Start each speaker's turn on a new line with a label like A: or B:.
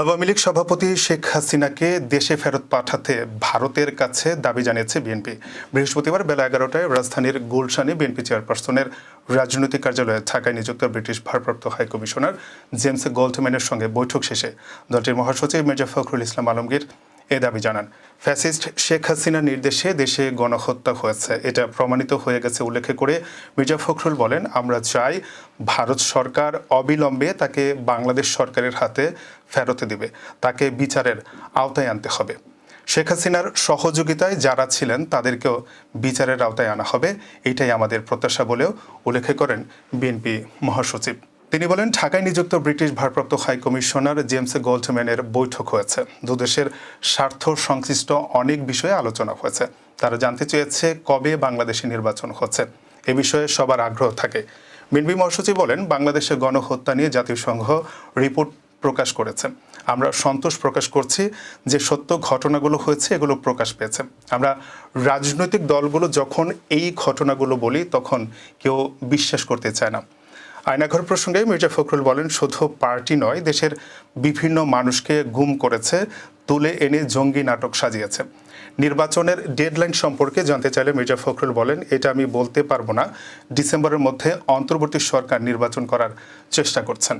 A: আওয়ামী লীগ সভাপতি শেখ হাসিনাকে দেশে ফেরত পাঠাতে ভারতের কাছে দাবি জানিয়েছে বিএনপি। বৃহস্পতিবার বেলা এগারোটায় রাজধানীর গুলশানে বিএনপি চেয়ারপারসনের রাজনৈতিক কার্যালয়ে ঢাকায় নিযুক্ত ব্রিটিশ ভারপ্রাপ্ত হাইকমিশনার জেমস গোল্ডম্যানের সঙ্গে বৈঠক শেষে। দলটির মহাসচিব মির্জা ফখরুল ইসলাম আলমগীর এ দাবি জানান। ফ্যাসিস্ট শেখ হাসিনার নির্দেশে দেশে গণহত্যা হয়েছে। এটা প্রমাণিত হয়ে গেছে উল্লেখ করে মির্জা ফখরুল বলেন, আমরা চাই ভারত সরকার অবিলম্বে তাকে বাংলাদেশ সরকারের হাতে ফেরত দিবে। তাকে বিচারের আওতায় আনতে হবে। শেখ হাসিনার সহযোগিতায় যারা ছিলেন, তাদেরকেও বিচারের আওতায় আনা হবে। এটাই আমাদের প্রত্যাশা বলেও উল্লেখ করেন বিএনপি মহাসচিব। তিনি বলেন, ঢাকায় নিযুক্ত ব্রিটিশ ভারপ্রাপ্ত হাই কমিশনার জেমস গোল্ডম্যানের বৈঠক হয়েছে। দুদেশের স্বার্থ সংশ্লিষ্ট অনেক বিষয়ে আলোচনা হয়েছে। তারা জানতে চেয়েছে কবে বাংলাদেশে নির্বাচন হচ্ছে। এ বিষয়ে সবার আগ্রহ থাকে। বিএনপি মহাসচিব বলেন বাংলাদেশের গণহত্যা নিয়ে জাতিসংঘ রিপোর্ট প্রকাশ করেছে। আমরা সন্তোষ প্রকাশ করছি যে সত্য ঘটনাগুলো হয়েছে, এগুলো প্রকাশ পেয়েছে। আমরা রাজনৈতিক দলগুলো যখন এই ঘটনাগুলো বলি, তখন কেউ বিশ্বাস করতে চায় না। আয়নাঘর প্রসঙ্গে মির্জা ফখরুল বলেন, শুধু পার্টি নয়, দেশের বিভিন্ন মানুষকে গুম করেছে, তুলে এনে জঙ্গি নাটক সাজিয়েছে। নির্বাচনের ডেডলাইন সম্পর্কে জানতে চাইলে মির্জা ফখরুল বলেন, এটা আমি বলতে পারব না। ডিসেম্বরের মধ্যে অন্তর্বর্তী সরকার নির্বাচন করার চেষ্টা করছেন।